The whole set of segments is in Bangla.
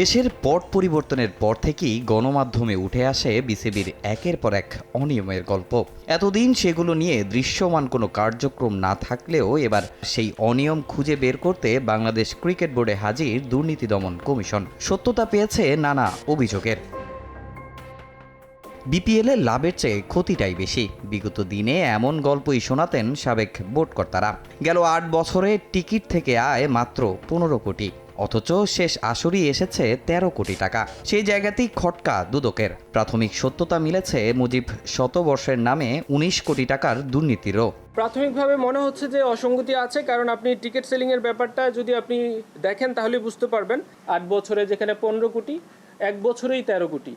দেশের পট পরিবর্তনের পর থেকেই গণমাধ্যমে উঠে আসে বিসিবির একের পর এক অনিয়মের গল্প। এতদিন সেগুলো নিয়ে দৃশ্যমান কোনো কার্যক্রম না থাকলেও এবার সেই অনিয়ম খুঁজে বের করতে বাংলাদেশ ক্রিকেট বোর্ডে হাজির দুর্নীতি দমন কমিশন। সত্যতা পেয়েছে নানা অভিযোগের। বিপিএলে লাভের চেয়ে ক্ষতিটাই বেশি। বিগত দিনে এমন গল্পই শোনাতেন সাবেক বোর্ডকর্তারা গেল আট বছরে টিকিট থেকে আয় মাত্র পনেরো কোটি। অথচ শেষ আসরই এসেছে ১৩ কোটি টাকা। সেই জায়গাতেই খটকা দুদকের। প্রাথমিক সত্যতা মিলেছে মুজিব শতবর্ষের নামে ১৯ কোটি টাকার দুর্নীতিরও। প্রাথমিকভাবে মনে হচ্ছে যে অসঙ্গতি আছে কারণ আপনি টিকিট সেলিং এর ব্যাপারটা যদি আপনি দেখেন তাহলে বুঝতে পারবেন। আট বছরে যেখানে পনেরো কোটি এক বছরেই তেরো কোটি।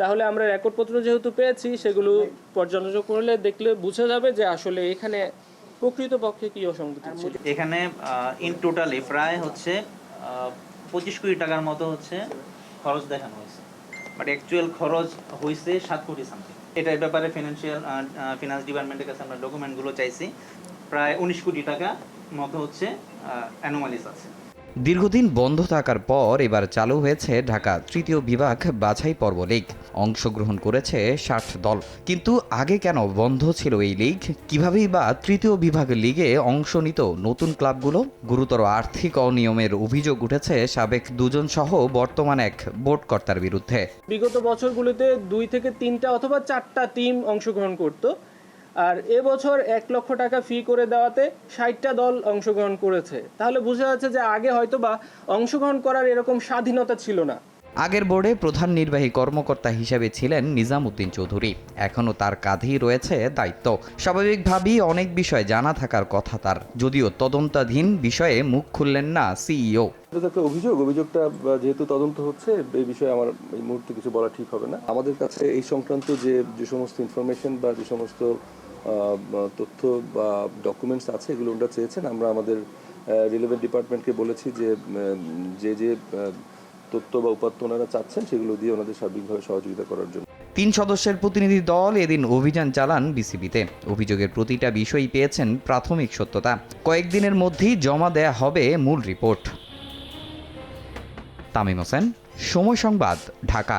তাহলে আমরা রেকর্ডপত্র যেহেতু পেয়েছি সেগুলো পর্যালোচনা করলে দেখলে বোঝা যাবে যে আসলে এখানে প্রকৃতপক্ষে কি অসঙ্গতি ছিল। এখানে ইন টোটালি প্রায় হচ্ছে পঁচিশ কোটি টাকার মতো হচ্ছে খরচ দেখানো হয়েছে। বাট অ্যাকচুয়াল খরচ হয়েছে সাত কোটি সামথিং এটার ব্যাপারে ফিনান্সিয়াল ফিনান্স ডিপার্টমেন্টের কাছে আমরা ডকুমেন্টগুলো চাইছি। প্রায় উনিশ কোটি টাকা মতো হচ্ছে অ্যানোমালিস আছে। দীর্ঘদিন বন্ধ থাকার পর এবার চালু হয়েছে ঢাকা তৃতীয় বিভাগ বাছাই পর্ব লিগ। অংশগ্রহণ করেছে ষাট দল। কিন্তু আগে কেন বন্ধ ছিল এই লীগ? কিভাবেই বা তৃতীয় বিভাগ লিগে অংশ নিত নতুন ক্লাবগুলো? গুরুতর আর্থিক অনিয়মের অভিযোগ উঠেছে সাবেক দুজন সহ বর্তমান এক বোর্ড কর্তার বিরুদ্ধে। বিগত বছরগুলোতে দুই থেকে তিনটা অথবা চারটা টিম অংশগ্রহণ করত। আর এবছর এক লক্ষ টাকা ফি করে দেওয়াতে ষাটটা দল অংশগ্রহণ করেছে। তাহলে বোঝা যাচ্ছে যে আগে হয়তো বা অংশগ্রহণ করার এরকম স্বাধীনতা ছিল না। আগের বোর্ডে প্রধান নির্বাহী কর্মকর্তা হিসেবে ছিলেন নিজামুদ্দিন চৌধুরী। এখনও তার কাঁধেই রয়েছে দায়িত্ব। স্বাভাবিকভাবেই অনেক বিষয় জানা থাকার কথা তার। যদিও তদন্তাধীন বিষয়ে মুখ খুললেন না সিইও। একটা অভিযোগ। অভিযোগটা যেহেতু তদন্ত হচ্ছে, এই বিষয়ে আমার এই মুহূর্তে কিছু বলা ঠিক হবে না। আমাদের কাছে এই সংক্রান্ত যে যে সমস্ত ইনফরমেশন বা যে সমস্ত তথ্য বা ডকুমেন্টস আছে, এগুলো ওনারা চেয়েছেন, আমরা আমাদের রিলেভেন্ট ডিপার্টমেন্টকে বলেছি যে যে যে তথ্য বা উপাত্ত ওনারা চাচ্ছেন, সেগুলো দিয়ে ওনাদের সার্বিকভাবে সহযোগিতা করার জন্য। তিন সদস্যের প্রতিনিধি দল এদিন অভিযান চালান বিসিবিতে। অভিযোগের প্রতিটা বিষয়ই পেয়েছেন প্রাথমিক সত্যতা। কয়েকদিনের মধ্যেই জমা দেয়া হবে মূল রিপোর্ট। তামিম হোসেন, সময় সংবাদ, ঢাকা।